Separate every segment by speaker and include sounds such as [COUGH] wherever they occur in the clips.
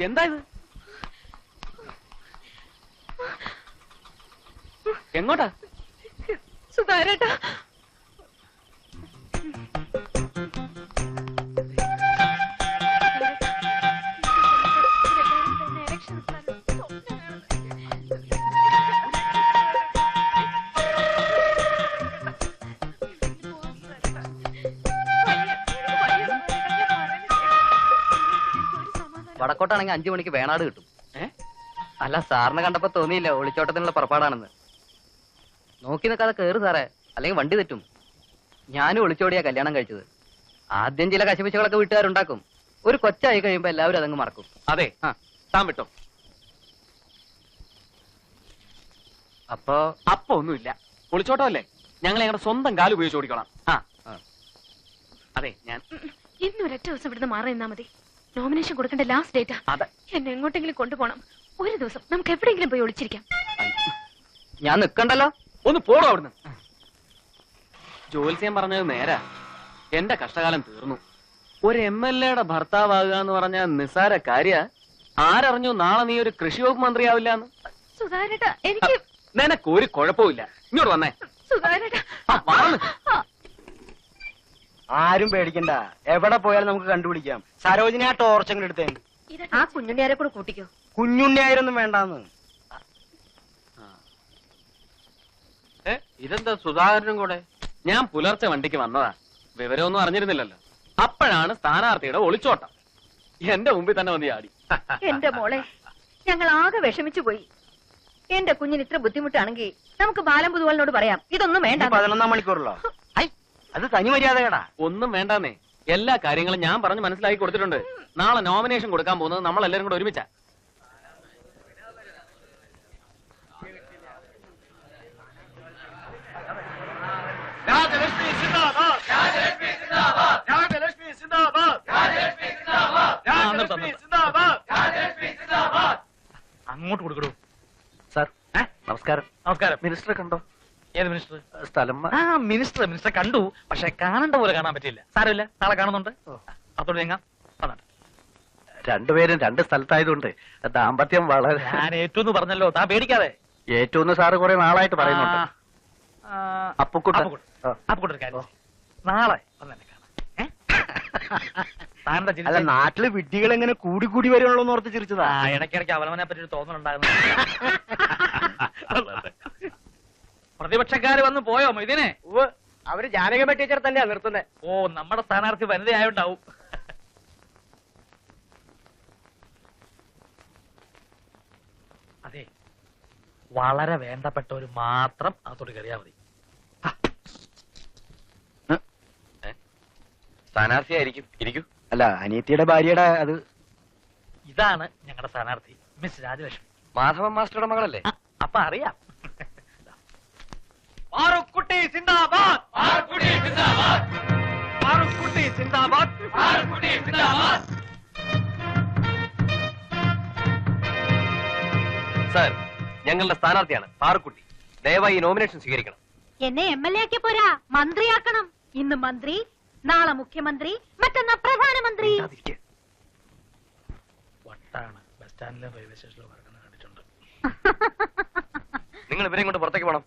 Speaker 1: എന്താ ഇത്? എങ്ങോട്ടാ?
Speaker 2: സുധാരേട്ടാ.
Speaker 3: വടക്കോട്ടാണെങ്കിൽ അഞ്ചു മണിക്ക് വേണാട് കിട്ടും? അല്ല സാറിനെ കണ്ടപ്പോ തോന്നിയില്ല. ഒളിച്ചോട്ടത്തിനുള്ള പുറപ്പാടാണെന്ന്. നോക്കി നിൽക്കാതെ കേറു സാറേ. അല്ലെങ്കിൽ വണ്ടി തെറ്റും. ഞാനും ഒളിച്ചോടിയാ കല്യാണം കഴിച്ചത്. ആദ്യം ചില കശപിശകളൊക്കെ വീട്ടുകാരുണ്ടാക്കും. ഒരു കൊച്ചായി കഴിയുമ്പോ എല്ലാവരും അതങ്ങ് മറക്കും.
Speaker 1: അതെ.
Speaker 3: ആ.
Speaker 1: താൻ വിട്ടോ.
Speaker 3: അപ്പോ?
Speaker 1: അപ്പൊ ഒന്നുമില്ല. ഒളിച്ചോട്ടമല്ലേ? ഞങ്ങൾ ഞങ്ങളുടെ സ്വന്തം കാൽ ഉപയോഗിച്ച് ഓടിക്കോളാം. ആ. അതെ ഞാൻ
Speaker 2: ഇന്നൊരു ഒരൊറ്റ ദിവസം ഇവിടുന്ന് മാറി നിന്നാ മതി. നോമിനേഷൻ കൊടുക്കേണ്ട ലാസ്റ്റ് ഡേറ്റ് എന്നെ എങ്ങോട്ടെങ്കിലും കൊണ്ടുപോകണം. ഒരു ദിവസം നമുക്ക് എവിടെയെങ്കിലും പോയി ഒളിച്ചിരിക്കാം.
Speaker 3: ഞാൻ നിക്കണ്ടല്ലോ.
Speaker 1: ഒന്ന് പോടോ അവിടുന്ന്. ജോത്സ്യം പറഞ്ഞത് നേരാ. എന്റെ കഷ്ടകാലം തീർന്നു. ഒരു എം എൽ എയുടെ ഭർത്താവാകുക എന്ന് പറഞ്ഞ നിസാര കാര്യ. ആരറിഞ്ഞു നാളെ നീ ഒരു കൃഷി വകുപ്പ് മന്ത്രിയാവില്ലാന്ന്?
Speaker 2: എനിക്ക്
Speaker 1: നിനക്ക് ഒരു കുഴപ്പമില്ല ഇങ്ങോട്ട് വന്നേ.
Speaker 2: സുധാരേട്ടാ.
Speaker 4: ആരും പേടിക്കണ്ട. എവിടെ പോയാലും നമുക്ക് കണ്ടുപിടിക്കാം. സരോജിനി ആ ടോർച്ച് അങ്ങ് എടുത്തേ?
Speaker 2: ആ കുഞ്ഞുണ്ണിയാരെ കൂടെ കൂട്ടിക്കോ?
Speaker 4: കുഞ്ഞുണ്ണിയായിരൊന്നും വേണ്ടാന്ന്.
Speaker 1: ഇതെന്താ സുധാകരനും കൂടെ? ഞാൻ പുലർച്ചെ വണ്ടിക്ക് വന്നതാ. വിവരമൊന്നും അറിഞ്ഞിരുന്നില്ലല്ലോ. അപ്പോഴാണ് സ്ഥാനാർത്ഥിയുടെ ഒളിച്ചോട്ടം. എന്റെ മുമ്പിൽ തന്നെ വന്ന് ചാടി
Speaker 5: എന്റെ മോളെ ഞങ്ങൾ ആകെ വിഷമിച്ചു പോയി. എന്റെ കുഞ്ഞിന് ഇത്ര ബുദ്ധിമുട്ടാണെങ്കിൽ നമുക്ക് ബാലം പുതുവാളിനോട് പറയാം. ഇതൊന്നും വേണ്ട
Speaker 4: പതിനൊന്നാം മണിക്കൂറല്ലോ [LAUGHS] അത് തനി മര്യാദകടാ
Speaker 1: ഒന്നും വേണ്ടാന്നേ. എല്ലാ കാര്യങ്ങളും ഞാൻ പറഞ്ഞ് മനസ്സിലാക്കി കൊടുത്തിട്ടുണ്ട്. നാളെ നോമിനേഷൻ കൊടുക്കാൻ പോകുന്നത് നമ്മൾ എല്ലാവരും കൂടെ ഒരുമിച്ചാ.
Speaker 6: അങ്ങോട്ട് കൊടുക്കടൂ.
Speaker 4: സാർ നമസ്കാരം.
Speaker 6: നമസ്കാരം.
Speaker 4: മിനിസ്റ്ററെ കണ്ടോ?
Speaker 6: ഏത് മിനിസ്റ്റർ
Speaker 4: സ്ഥലം
Speaker 6: ആ മിനിസ്റ്റർ മിനിസ്റ്റർ കണ്ടു. പക്ഷെ കാണേണ്ട പോലെ കാണാൻ പറ്റില്ല സാരമില്ല. നാളെ കാണുന്നുണ്ട്. അതോട് ഞങ്ങാം വന്നിട്ട്
Speaker 4: രണ്ടുപേരും രണ്ട് സ്ഥലത്തായതുകൊണ്ട് ദാമ്പത്യം വളരെ
Speaker 6: ഞാൻ ഏറ്റവും പറഞ്ഞല്ലോ. താ പേടിക്കാതെ.
Speaker 4: ഏറ്റവും സാറ് കുറെ നാളായിട്ട് പറയുന്നുണ്ട്. അപ്പുക്കുട്ടൻ
Speaker 6: ഒരു കാര്യം നാളെ വന്ന്
Speaker 4: അല്ല? നാട്ടിൽ വിഡ്ഢികൾ എങ്ങനെ കൂടി കൂടി വരുള്ളൂ എന്ന് ഓർത്ത് ചിരിച്ചതാ.
Speaker 6: ഇടയ്ക്കിടയ്ക്ക് അവലവനെ പറ്റി തോന്നുന്നുണ്ടായിരുന്നു തോന്നലുണ്ടാകുന്നു [LAUGHS] പ്രതിപക്ഷക്കാര് വന്ന് പോയോ ഇതിനെ
Speaker 4: അവർ ജാനകമ്മ ടീച്ചർ തന്നെയാ നിർത്തുന്നത്
Speaker 6: ഓ നമ്മുടെ സ്ഥാനാർത്ഥി വനിതയായുണ്ടാവും. അതെ വളരെ വേണ്ടപ്പെട്ടവര് മാത്രം അകത്തോട്ട് കയറിയാ മതി.
Speaker 1: സ്ഥാനാർത്ഥിയായിരിക്കും. ഇരിക്കൂ.
Speaker 4: അല്ല അനിയത്തിയുടെ ഭാര്യയുടെ അത്
Speaker 6: ഇതാണ് ഞങ്ങളുടെ സ്ഥാനാർത്ഥി മിസ് രാജലക്ഷ്മി.
Speaker 1: മാധവൻ മാസ്റ്ററുടെ മകളല്ലേ?
Speaker 6: അപ്പൊ അറിയാം. മാറുക്കുട്ടി സിന്ദാബാദ്. മാറുക്കുട്ടി സിന്ദാബാദ്. മാറുക്കുട്ടി സിന്ദാബാദ്. മാറുക്കുട്ടി സിന്ദാബാദ്.
Speaker 1: സർ ഞങ്ങളുടെ സ്ഥാനാർത്ഥിയാണ് പാറുക്കുട്ടി ദയവായി നോമിനേഷൻ സ്വീകരിക്കണം.
Speaker 5: എന്നെ എം എൽ എ ആക്കി പോരാ. മന്ത്രിയാക്കണം. ഇന്ന് മന്ത്രി നാളെ മുഖ്യമന്ത്രി മറ്റന്നാ പ്രധാനമന്ത്രി.
Speaker 6: വട്ടാണ്. ബസ് സ്റ്റാൻഡിലും റെയിൽവേ കിടക്കുന്നത് കണ്ടിട്ടുണ്ട്. [LAUGHS]
Speaker 1: നിങ്ങൾ ഇവരെയും കൊണ്ട് പുറത്തേക്ക് പോകണം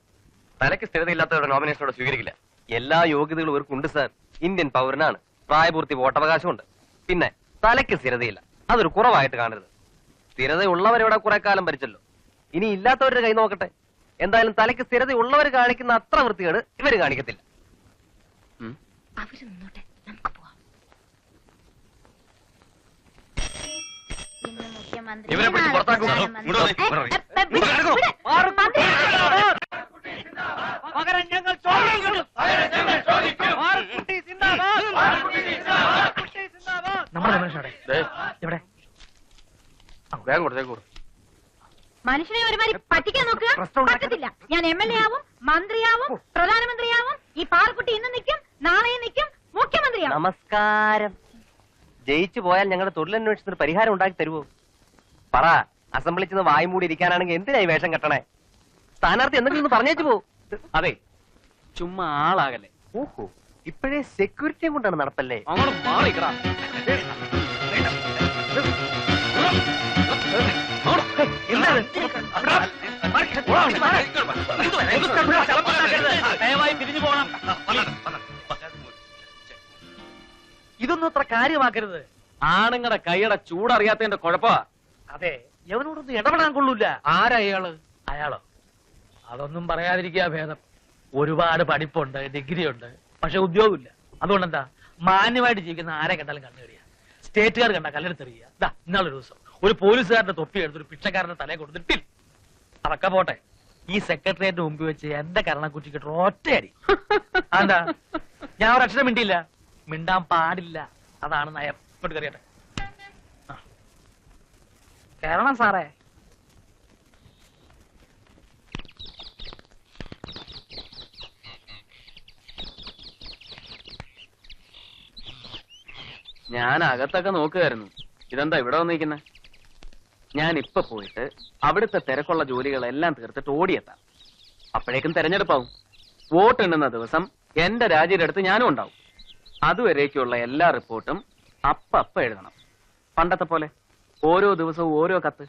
Speaker 1: തലയ്ക്ക് സ്ഥിരതയില്ലാത്തവരുടെ നോമിനേഷനോട് സ്വീകരിക്കില്ല എല്ലാ യോഗ്യതകളും ഇവർക്കുണ്ട് സാർ ഇന്ത്യൻ പൗരനാണ് പ്രായപൂർത്തി വോട്ടവകാശമുണ്ട് പിന്നെ തലയ്ക്ക് സ്ഥിരതയില്ല അതൊരു കുറവായിട്ട് കാണരുത് സ്ഥിരതയുള്ളവരിവിടെ കുറെ കാലം ഭരിച്ചല്ലോ ഇനി ഇല്ലാത്തവരുടെ കൈ നോക്കട്ടെ എന്തായാലും തലയ്ക്ക് സ്ഥിരതയുള്ളവർ കാണിക്കുന്ന അത്ര വൃത്തികേട് ഇവർ കാണിക്കത്തില്ല
Speaker 2: അവർ നിന്നോട്ടെ നമുക്ക് പോവാം
Speaker 5: ഇന്ന് മുഖ്യമന്ത്രി
Speaker 1: ഇവരെ പിടിച്ച് പുറത്താക്കൂ.
Speaker 5: പ്രധാനമന്ത്രി.
Speaker 1: ഇങ്ങോട്ട് വന്നേ, ഇങ്ങോട്ട് വന്നേ.
Speaker 5: ഏ, ഏ,
Speaker 1: ഇങ്ങോട്ട് കിടക്കൂ.
Speaker 5: ഇവിടെ, മന്ത്രി.
Speaker 6: പകരം ഞങ്ങൾ മാറുക്കുട്ടി സിന്ദാബാദ് മാറുക്കുട്ടി സിന്ദാബാദ് നമ്മുടെ നോമിനേഷൻ എവിടെ?
Speaker 1: ദേ,
Speaker 6: എവിടെ
Speaker 1: വേഗം കൊടുത്തേക്ക് കൊടു.
Speaker 5: മനുഷ്യനെ ഒരുമാതിരി പറ്റിക്കാൻ നോക്കുക? പറ്റത്തില്ല. ഞാൻ എം എൽ എ ആവും മന്ത്രിയാവും പ്രധാനമന്ത്രിയാവും. ഈ പാറക്കുട്ടി ഇന്ന് നിൽക്കും നാളെയും നിൽക്കും മുഖ്യമന്ത്രിയാവും.
Speaker 7: നമസ്കാരം. ജയിച്ചു പോയാൽ ഞങ്ങളുടെ തൊഴിലന്വേഷണത്തിന് പരിഹാരം ഉണ്ടാക്കി തരുവോ? പറ അസംബ്ലി ചെന്ന് വായും മൂടി ഇരിക്കാനാണെങ്കിൽ എന്തിനായി ഈ വേഷം കെട്ടണേ? സ്ഥാനാർത്ഥി എന്തെങ്കിലും പറഞ്ഞേച്ചു പോ.
Speaker 1: അതെ ചുമ്മാ ആളാകല്ലേ.
Speaker 7: ഓഹോ ഇപ്പോഴേ സെക്യൂരിറ്റിയെ കൊണ്ടാണ് നടപ്പല്ലേ?
Speaker 1: അങ്ങോട്ട് മാറിക്കടാ.
Speaker 6: ദയവായി തിരിഞ്ഞു പോകണം. ഇതൊന്നും അത്ര കാര്യമാക്കരുത്.
Speaker 1: ആണുങ്ങളുടെ കൈയുടെ ചൂടറിയാത്തതിന്റെ കുഴപ്പമാ.
Speaker 6: അതെ എവനോടൊന്നും ഇടപെടാൻ കൊള്ളൂല
Speaker 1: ആരാ അയാൾ?
Speaker 6: അയാളോ? അതൊന്നും പറയാതിരിക്കുക ഭേദം. ഒരുപാട് പഠിപ്പുണ്ട് ഡിഗ്രി ഉണ്ട് പക്ഷെ ഉദ്യോഗമില്ല. അതുകൊണ്ട് എന്താ മാന്യമായിട്ട് ജീവിക്കുന്ന ആരെ കണ്ടാലും കണ്ണുകടിയ സ്റ്റേറ്റുകാർ കണ്ട കല്ലെടുത്തെറിയുക ഇന്നാളൊരു ദിവസം. ഒരു പോലീസുകാരന്റെ തൊപ്പി എടുത്ത് ഒരു പിച്ചക്കാരന്റെ തലയെ കൊടുത്തിട്ടിൽ അതൊക്കെ പോട്ടെ. ഈ സെക്രട്ടേറിയറ്റ് മുമ്പിൽ വെച്ച് എന്റെ കരണക്കുറ്റിക്കിട്ട് ഒറ്റയടി. എന്താ ഞാൻ ഒരു അക്ഷരം മിണ്ടിയില്ല. മിണ്ടാൻ പാടില്ല. അതാണ് നയം. ഇങ്ങോട്ട് കറിയട്ടെ കേരളം സാറേ.
Speaker 1: ഞാൻ അകത്തൊക്കെ നോക്കുകയായിരുന്നു ഇതെന്താ ഇവിടെ വന്നിരിക്കുന്നെ? ഞാൻ ഇപ്പൊ പോയിട്ട് അവിടുത്തെ തിരക്കുള്ള ജോലികളെല്ലാം തീർത്തിട്ട് ഓടിയെത്താം. അപ്പോഴേക്കും തെരഞ്ഞെടുപ്പാവും. വോട്ട് എണ്ണുന്ന ദിവസം എന്റെ രാജ്യയുടെ അടുത്ത് ഞാനും ഉണ്ടാവും. അതുവരേക്കുള്ള എല്ലാ റിപ്പോർട്ടും അപ്പ അപ്പ എഴുതണം. പണ്ടത്തെ പോലെ ഓരോ ദിവസവും ഓരോ കത്ത്.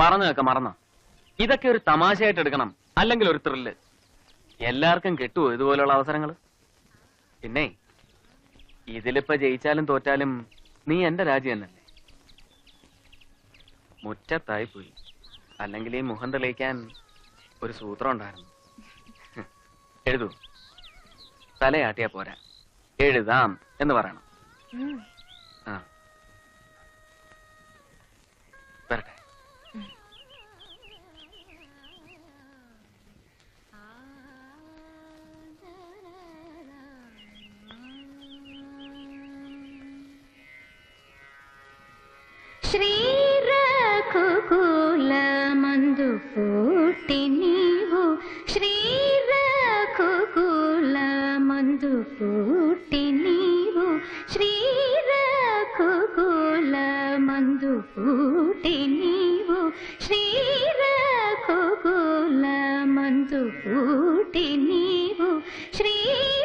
Speaker 1: പറഞ്ഞു മറന്ന? ഇതൊക്കെ ഒരു തമാശയായിട്ട് എടുക്കണം. അല്ലെങ്കിൽ ഒരു ത്രില്ല്. എല്ലാവർക്കും കിട്ടുമോ ഇതുപോലുള്ള അവസരങ്ങൾ പിന്നെ ഇതിലിപ്പോ ജയിച്ചാലും തോറ്റാലും നീ എന്റെ രാജ്യം തന്നല്ലേ മുറ്റത്തായി പോയി. അല്ലെങ്കിൽ ഈ മുഖം തെളിയിക്കാൻ ഒരു സൂത്രം ഉണ്ടായിരുന്നു. എഴുതൂ. തലയാട്ടിയാ പോരാ. എഴുതാം എന്ന് പറയണം. ആ. വരട്ടെ.
Speaker 8: పూటి నీవు శ్రీరకులమందు పూటి నీవు శ్రీరకులమందు పూటి నీవు శ్రీరకులమందు పూటి నీవు శ్రీరకులమందు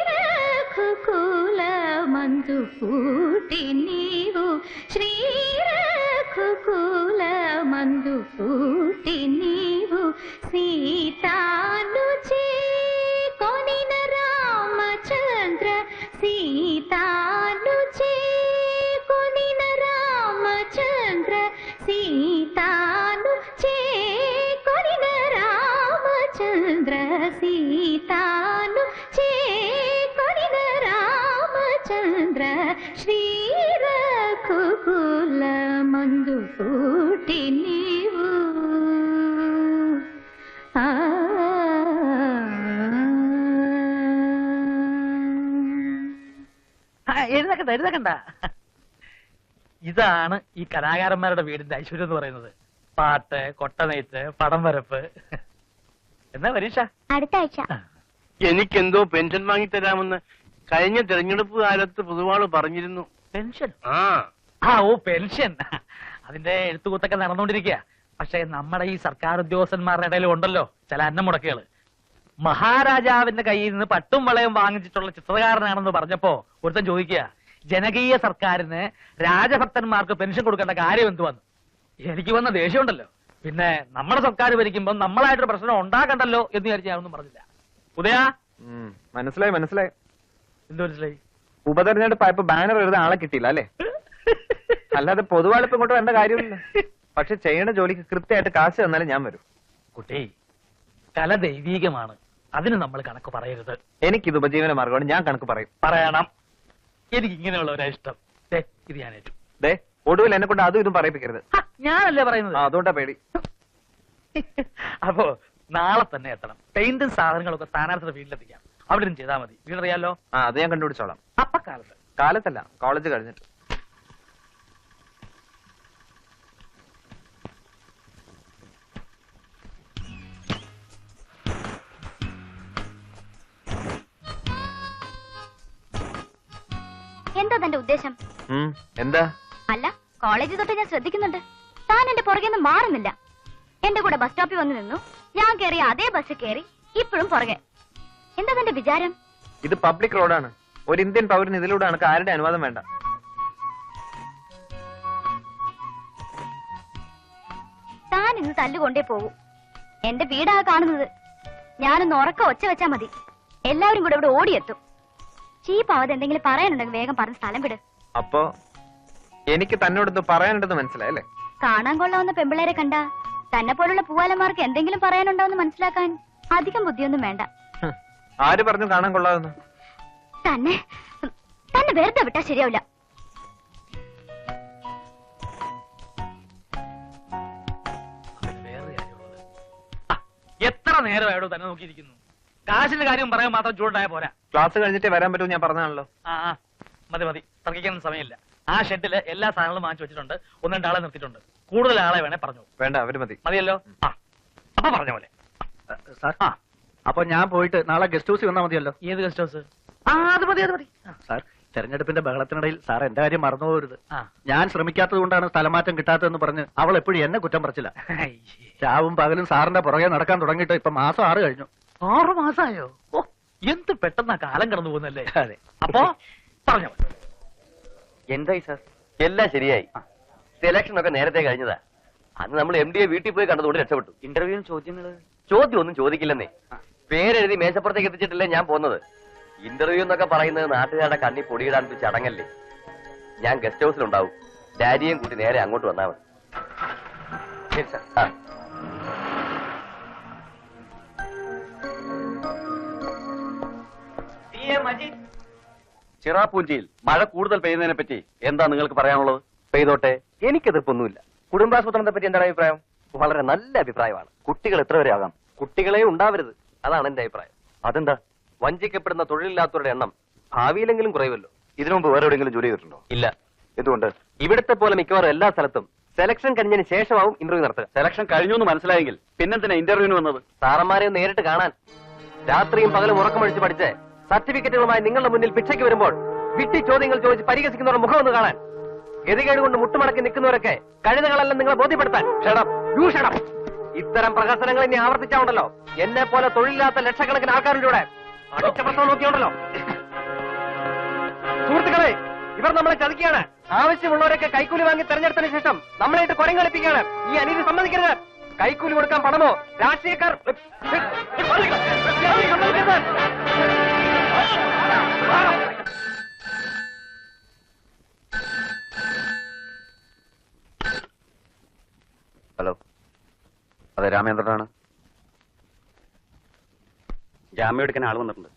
Speaker 8: పూటి నీవు శ్రీరకులమందు
Speaker 6: పూటి എഴുന്നേക്കണ്ട എഴുന്നേക്കണ്ട. ഇതാണ് ഈ കലാകാരന്മാരുടെ വീടിന്റെ ഐശ്വര്യം എന്ന് പറയുന്നത്. പാട്ട് കൊട്ടനെയ്ത്ത് പടം വരപ്പ്. എന്നാ പരീക്ഷ?
Speaker 8: അടുത്ത ആഴ്ച.
Speaker 4: എനിക്കെന്തോ പെൻഷൻ വാങ്ങി തരാമെന്ന് കഴിഞ്ഞ തെരഞ്ഞെടുപ്പ് കാലത്ത് പൊതുവാൾ പറഞ്ഞിരുന്നു.
Speaker 6: പെൻഷൻ?
Speaker 4: ആ.
Speaker 6: ആ ഓ പെൻഷൻ. അതിന്റെ എഴുത്തുകൂത്തൊക്കെ നടന്നുകൊണ്ടിരിക്കുക പക്ഷെ നമ്മുടെ ഈ സർക്കാർ ഉദ്യോഗസ്ഥന്മാരുടെ ഇടയിൽ ഉണ്ടല്ലോ ചില അന്നം മുടക്കുകൾ മഹാരാജാവിന്റെ കയ്യിൽ നിന്ന് പട്ടും വളയും വാങ്ങിച്ചിട്ടുള്ള ചിത്രകാരനാണെന്ന് പറഞ്ഞപ്പോ ഒരുത്തൻ ചോദിക്കുക ജനകീയ സർക്കാരിന് രാജഭക്തന്മാർക്ക് പെൻഷൻ കൊടുക്കേണ്ട കാര്യം എന്തുവന്ന് എനിക്ക് വന്ന ദേഷ്യമുണ്ടല്ലോ. പിന്നെ നമ്മുടെ സർക്കാർ ഭരിക്കുമ്പോൾ നമ്മളായിട്ടൊരു പ്രശ്നം ഉണ്ടാക്കണ്ടല്ലോ എന്ന് വിചാരിച്ച് ഞാനൊന്നും പറഞ്ഞില്ല. ഉദയ?
Speaker 9: മനസ്സിലായി മനസ്സിലായി.
Speaker 6: എന്ത് മനസ്സിലായി?
Speaker 9: ഉപതെരഞ്ഞെടുപ്പായപ്പോ ബാനർ എഴുതാൻ ആളെ കിട്ടിയില്ല അല്ലേ? അല്ലാതെ പൊതുവാളിപ്പ് ഇങ്ങോട്ട് വേണ്ട കാര്യമില്ല പക്ഷെ ചെയ്യേണ്ട ജോലിക്ക് കൃത്യമായിട്ട് കാശ് തന്നാലും ഞാൻ വരും.
Speaker 6: കുട്ടി കല ദൈവീകമാണ്. അതിന് നമ്മൾ കണക്ക് പറയരുത്.
Speaker 9: എനിക്കിത് ഉപജീവന മാർഗമാണ്. ഞാൻ കണക്ക് പറയും.
Speaker 6: പറയണം. എനിക്ക് ഇങ്ങനെയുള്ളവരാ ഇഷ്ടം. ദേ, ഇത് ഞാൻ ഏറ്റു.
Speaker 9: ദേ ഒടുവിൽ എന്നെ കൊണ്ട് അതും ഇതും പറയിപ്പിക്കരുത്.
Speaker 6: ഹ, ഞാനല്ലേ പറയുന്നത്?
Speaker 9: ആ അതുകൊണ്ടാ പേടി.
Speaker 6: അപ്പോ നാളെ തന്നെ എത്തണം. പെയിന്റും സാധനങ്ങളൊക്കെ സ്ഥാനാർത്ഥിയുടെ വീട്ടിലെത്തിക്കാം. അവിടെ നിന്ന് ചെയ്താൽ മതി. വീടറിയാലോ?
Speaker 9: ആ അത് ഞാൻ കണ്ടുപിടിച്ചോളാം.
Speaker 6: അപ്പക്കാലത്ത്.
Speaker 9: കാലത്തല്ല കോളേജ് കഴിഞ്ഞിട്ട്.
Speaker 10: എന്താ തന്റെ ഉദ്ദേശം?
Speaker 9: എന്താ?
Speaker 10: അല്ല കോളേജ് തൊട്ട് ഞാൻ ശ്രദ്ധിക്കുന്നുണ്ട്. താൻ എന്റെ പുറകെ ഒന്നും മാറുന്നില്ല. എന്റെ കൂടെ ബസ് സ്റ്റോപ്പിൽ വന്ന് നിന്നു. ഞാൻ കയറി അതേ ബസ് കയറി ഇപ്പോഴും പുറകെ. എന്താ തന്റെ വിചാരം?
Speaker 9: ഇത് പബ്ലിക് റോഡാണ് ഒരു ഇന്ത്യൻ പൗരന് ഇതിലൂടെ ആണ് ആരുടെ അനുവാദം വേണ്ട?
Speaker 10: താൻ ഇന്ന് തല്ലുകൊണ്ടേ പോകൂ. എന്റെ വീടാ കാണുന്നത്. ഞാനൊന്ന് ഉറക്കം ഒച്ച വെച്ചാ മതി. എല്ലാവരും കൂടെ ഇവിടെ ഓടിയെത്തും. ചീപ്പാവാതെ എന്തെങ്കിലും പറയാനുണ്ടെങ്കിൽ വേഗം പറഞ്ഞ് സ്ഥലം വിട്.
Speaker 9: അപ്പോ എനിക്ക് തന്നോടൊന്ന് പറയാനുണ്ടെന്ന് മനസ്സിലായല്ലേ
Speaker 10: കാണാൻ കൊള്ളാവുന്ന പെമ്പിളേരെ കണ്ട തന്നെ പോലുള്ള പൂവാലന്മാർക്ക് എന്തെങ്കിലും പറയാനുണ്ടോന്ന് മനസ്സിലാക്കാൻ അധികം ബുദ്ധിയൊന്നും വേണ്ട.
Speaker 9: ഹ്, ആര് പറഞ്ഞു കാണാൻ കൊള്ളാവുന്ന?
Speaker 10: തന്നെ തന്നെ വെറുതെ വിട്ടാ ശരിയാവില്ല.
Speaker 6: എത്ര നേരമായോ തന്നെ നോക്കിയിരിക്കുന്നു? കാശിന്റെ കാര്യം പറയാൻ മാത്രം ചൂടായ പോരാ.
Speaker 9: ക്ലാസ് കഴിഞ്ഞിട്ട് വരാൻ പറ്റുമോ ഞാൻ പറഞ്ഞാണല്ലോ
Speaker 6: ആ ആ. മതി മതി. തർക്കിക്കാൻ സമയമില്ല. ആ ഷെഡിൽ എല്ലാ സാധനങ്ങളും വാങ്ങിച്ചു വെച്ചിട്ടുണ്ട്. ഒന്ന് രണ്ടാളെ നിർത്തിയിട്ടുണ്ട്. കൂടുതൽ ആളെ വേണേ പറഞ്ഞു.
Speaker 9: വേണ്ട അവർ മതി.
Speaker 6: മതിയല്ലോ? ആ. അപ്പൊ പറഞ്ഞ പോലെ.
Speaker 11: സാർ. അപ്പൊ ഞാൻ പോയിട്ട് നാളെ ഗസ്റ്റ് ഹൗസിൽ വന്നാൽ മതിയല്ലോ.
Speaker 6: ഏത് ഗസ്റ്റ് ഹൗസ്?
Speaker 11: ആ അത് മതി അത് മതി. സാർ തെരഞ്ഞെടുപ്പിന്റെ ബഹളത്തിനിടയിൽ സാർ എന്റെ കാര്യം മറന്നു പോകരുത്.
Speaker 6: ആ.
Speaker 11: ഞാൻ ശ്രമിക്കാത്തത് കൊണ്ടാണ് സ്ഥലമാറ്റം കിട്ടാത്തതെന്ന് പറഞ്ഞ് അവൾ എപ്പോഴും എന്നെ കുറ്റം പറച്ചില്ല.
Speaker 6: അയ്യേ.
Speaker 11: രാവും പകലും സാറിന്റെ പുറകെ നടക്കാൻ തുടങ്ങിയിട്ട് ഇപ്പൊ മാസം ആറ് കഴിഞ്ഞു.
Speaker 6: ആറു മാസായോ? ഓ എന്ത് പെട്ടെന്നാ കാലം കടന്നു പോകുന്നല്ലേ?
Speaker 11: അതെ.
Speaker 6: അപ്പോ പറഞ്ഞോ.
Speaker 7: എന്തായി സാർ? എല്ലാം ശരിയായി. സെലക്ഷൻ ഒക്കെ നേരത്തെ കഴിഞ്ഞതാ. അന്ന് നമ്മൾ എം ഡിയെ വീട്ടിൽ പോയി കണ്ടതുകൊണ്ട് രക്ഷപ്പെട്ടു.
Speaker 1: ഇന്റർവ്യൂ ചോദ്യങ്ങൾ?
Speaker 7: ചോദ്യം ഒന്നും ചോദിക്കില്ലെന്നേ പേരെഴുതി മേശപ്പുറത്തേക്ക് എത്തിച്ചിട്ടില്ലേ ഞാൻ പോന്നത് ഇന്റർവ്യൂ എന്നൊക്കെ പറയുന്നത് നാട്ടുകാരുടെ കണ്ണി പൊടിയിടാൻ ഒരു ചടങ്ങല്ലേ. ഞാൻ ഗസ്റ്റ് ഹൗസിലുണ്ടാവും ഡാഡിയും കൂട്ടി നേരെ അങ്ങോട്ട് വന്നാൽ മതി. ശരി സാർ. ആ. ചിറാപ്പൂഞ്ചിയിൽ മഴ കൂടുതൽ പെയ്യുന്നതിനെ പറ്റി എന്താ നിങ്ങൾക്ക് പറയാനുള്ളത്? പെയ്തോട്ടെ. എനിക്ക് എതിർപ്പൊന്നുമില്ല കുടുംബാസൂത്രണത്തെ പറ്റി എന്താണ് അഭിപ്രായം? വളരെ നല്ല അഭിപ്രായമാണ്. കുട്ടികൾ എത്ര വരെ ആകാം? കുട്ടികളെ ഉണ്ടാവരുത്. അതാണ് എന്റെ അഭിപ്രായം. അതെന്താ? വഞ്ചിക്കപ്പെടുന്ന തൊഴിലില്ലാത്തവരുടെ എണ്ണം ഭാവിയിലെങ്കിലും കുറയുമല്ലോ. ഇതിനു മുമ്പ് വേറെ എവിടെയെങ്കിലും ജോലി ചെയ്തിട്ടുണ്ടോ? ഇല്ല. എന്തുകൊണ്ട്? ഇവിടുത്തെ പോലെ മിക്കവാറും എല്ലാ സ്ഥലത്തും സെലക്ഷൻ കഴിഞ്ഞതിന് ശേഷമാവും ഇന്റർവ്യൂ നടത്തുക. സെലക്ഷൻ കഴിഞ്ഞു എന്ന് മനസ്സിലായെങ്കിൽ പിന്നെന്തിനാ ഇന്റർവ്യൂവിന് വന്നത്? സാറന്മാരെ നേരിട്ട് കാണാൻ. രാത്രിയും പകലും ഉറക്കമൊഴിച്ച് പഠിച്ച്. സർട്ടിഫിക്കറ്റുകളുമായി നിങ്ങളുടെ മുന്നിൽ ഭിക്ഷയ്ക്ക് വരുമ്പോൾ വിട്ടി ചോദ്യങ്ങൾ ചോദിച്ച് പരിഹസിക്കുന്നവരുടെ മുഖം ഒന്ന് കാണാൻ. ഗതികേട് കൊണ്ട് മുട്ടുമടക്കി നിൽക്കുന്നവരൊക്കെ കഴുതകളെല്ലാം നിങ്ങളെ ബോധ്യപ്പെടുത്താൻ. ക്ഷണം. യൂഷണം. ഇത്തരം പ്രഹസനങ്ങൾ ഇനി ആവർത്തിച്ചാണ്ടല്ലോ എന്നെ പോലെ തൊഴിലില്ലാത്ത ലക്ഷക്കണക്കിന് ആൾക്കാരുടെ ഇവിടെ അടുത്ത പ്രശ്നം നോക്കിയുണ്ടല്ലോ സുഹൃത്തുക്കളെ ഇവർ നമ്മളെ ചതിക്കുകയാണ്. ആവശ്യമുള്ളവരൊക്കെ കൈക്കൂലി വാങ്ങി തെരഞ്ഞെടുത്തതിന് ശേഷം നമ്മളായിട്ട് കുരം കളിപ്പിക്കുകയാണ്. ഈ അനീതി സമ്മതിക്കരുത്. കൈക്കൂലി കൊടുക്കാൻ പണമോ? രാഷ്ട്രീയക്കാർ
Speaker 12: രാമേന്ദ്രനാണ് ജാമ്യം എടുക്കാൻ ആൾ വന്നിട്ടുണ്ട്.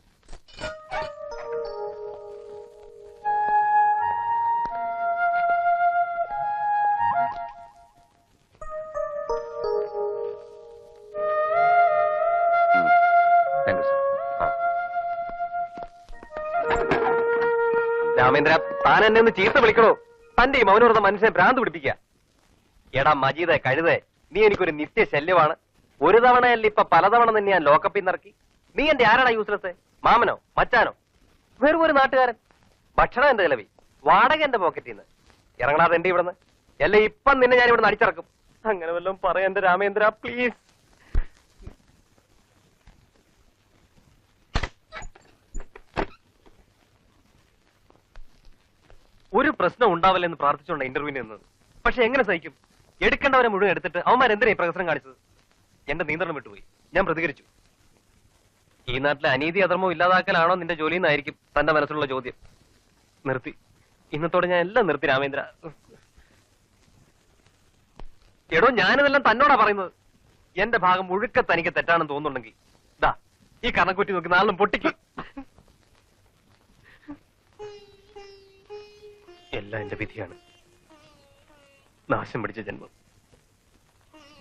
Speaker 7: രാമേന്ദ്ര താൻ എന്നെ ഒന്ന് ചീത്ത വിളിക്കണോ? തന്റെ ഈ മൗനവ്രത മനുഷ്യനെ ഭ്രാന്ത് പിടിപ്പിക്കുക. എടാ മജീദെ കഴുതേ നീ എനിക്കൊരു നിത്യ ശല്യമാണ്. ഒരു തവണയല്ല ഇപ്പൊ പലതവണ തന്നെ ഞാൻ ലോക്കപ്പിൽ നിറക്കി നീ എന്റെ ആരാടാ യൂസ്ലെസ് മാമനോ മച്ചാനോ? വെറും ഒരു നാട്ടുകാരൻ. ഭക്ഷണം എന്റെ ചിലവി വാടക എന്റെ പോക്കറ്റിൽ നിന്ന് ഇറങ്ങണാതെ എന്റെ ഇവിടുന്ന്. അല്ല ഇപ്പം നിന്നെ ഞാൻ ഇവിടെ അടിച്ചിറക്കും. അങ്ങനെ വല്ലതും പറയാ എന്റെ രാമേന്ദ്ര പ്ലീസ് ഒരു പ്രശ്നം ഉണ്ടാവില്ലെന്ന് പ്രാർത്ഥിച്ചുകൊണ്ട് ഇന്റർവ്യൂവിന് നിന്നത്. പക്ഷെ എങ്ങനെ സഹിക്കും? എടുക്കേണ്ടവരെ മുഴുവൻ എടുത്തിട്ട് അവന്മാർ എന്തിനാ ഈ പ്രകസനം കാണിച്ചത്? എന്റെ നിയന്ത്രണം വിട്ടുപോയി. ഞാൻ പ്രതികരിച്ചു. ഈ നാട്ടിലെ അനീതി അധർമ്മവും ഇല്ലാതാക്കലാണോ നിന്റെ ജോലി എന്നായിരിക്കും തന്റെ മനസ്സിലുള്ള ചോദ്യം. നിർത്തി. ഇന്നത്തോടെ ഞാൻ എല്ലാം നിർത്തി രാമേന്ദ്ര. എടോ ഞാനിതെല്ലാം തന്നോടാ പറയുന്നത്. എന്റെ ഭാഗം മുഴുക്ക തനിക്ക് തെറ്റാണെന്ന് തോന്നുന്നുണ്ടെങ്കിൽ. ദാ ഈ കണക്കുറ്റി നോക്കി നാളും പൊട്ടിക്കും. എല്ലാം എന്റെ വിധിയാണ്. നാശം പിടിച്ച ജന്മം.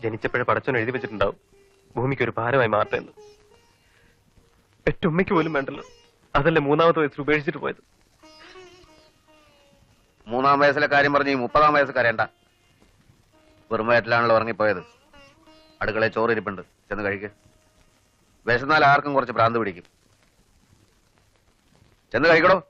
Speaker 7: ജനിച്ചപ്പോഴേ പടച്ചോൻ എഴുതി വെച്ചിട്ടുണ്ടാവും. ഭൂമിക്ക് ഒരു ഭാരമായി മാറട്ടെ എന്ന്. പെറ്റുമ്മയ്ക്ക് പോലും വേണ്ടല്ലോ. അതല്ലേ മൂന്നാമത്തെ വയസ്സിൽ ഉപേക്ഷിച്ചിട്ട് പോയത്?
Speaker 12: മൂന്നാം വയസ്സിലെ കാര്യം പറഞ്ഞ് ഈ മുപ്പതാം വയസ്സ് കരയണ്ട വെറും വയറ്റിലാണല്ലോ ഉറങ്ങിപ്പോയത്. അടുക്കളയിൽ ചോറിരിപ്പുണ്ട്. ചെന്ന് കഴിക്ക്. വിശന്നാൽ ആർക്കും കുറച്ച് ഭ്രാന്ത് പിടിക്കും. ചെന്ന് കഴിക്കടോ.